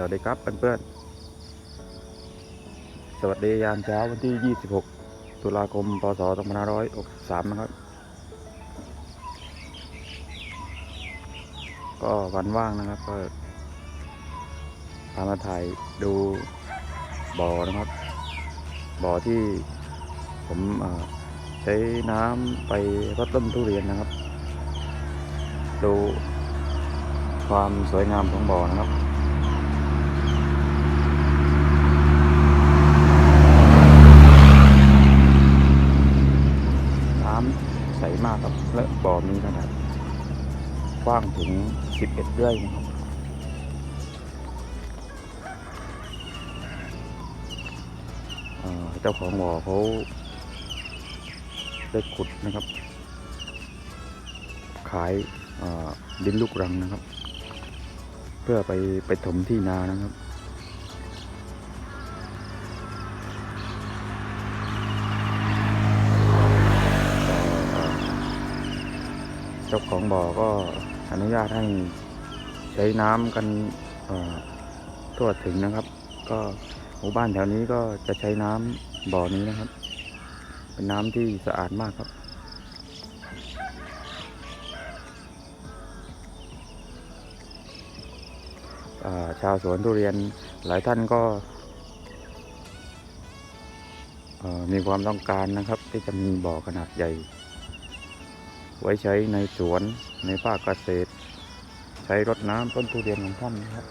สวัสดีครับเพื่อนๆ สวัสดียามเช้าวันที่ 26 ตุลาคม พศ 2563 นะครับ ก็วันว่างนะครับ ก็พามาถ่ายดูบ่อนะครับ บ่อที่ผมใช้น้ำไปรดต้นทุเรียนนะครับ ดูความสวยงามของบ่อนะครับ น้ำใสมากครั บ่อมีขนาดกว้างถึง 11ไร่นะครับเจ้าของบ่อเขาได้ขุดนะครับ ขายดินลูกรังนะครับ เพื่อไปไปถมที่นานะครับ เจ้าของบ่อก็อนุญาตให้ใช้น้ำกันทั่วถึงนะครับ ก็หมู่บ้านแถวนี้ก็จะใช้น้ำบ่อนี้นะครับ เป็นน้ำที่สะอาดมากครับชาวสวนทุเรียนหลายท่านก็มีความต้องการนะครับ ที่จะมีบ่อขนาดใหญ่ ไว้ใช้ในสวนในภาคเกษตร ใช้รดน้ำต้นทุเรียนของท่านนะครับ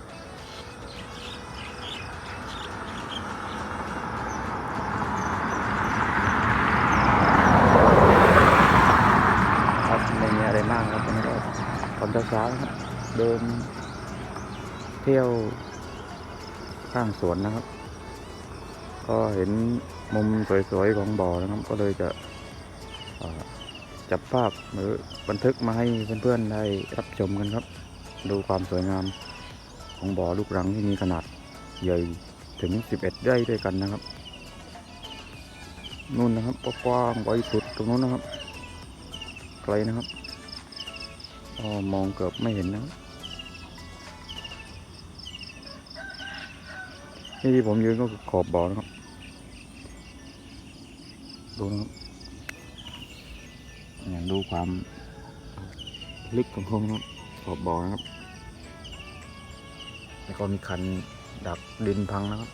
ครับไม่มีอะไรมากครับวันนี้ก็ตอนเช้าๆครับเดินเที่ยวข้างสวนนะครับ ก็เห็นมุมสวยๆของบ่อนะครับ ก็เลยจะ จับภาพหรือบันทึกมาให้เพื่อนๆได้รับชมกันครับ ดูความสวยงามของบ่อลูกรังที่มีขนาดใหญ่ถึง 11 ไร่ด้วยกันนะครับนู่นนะครับกว้างไว้สุดตรงนู้นนะครับไกลนะครับอมองเกือบไม่เห็นนะนี่ที่ผมยืนก็คือขอบบ่อนะครับดูนะครับ เนี่ยดูความลึกของเขานะครับขอบบ่อนะครับแล้วก็มีคันดักดินพังนะครับ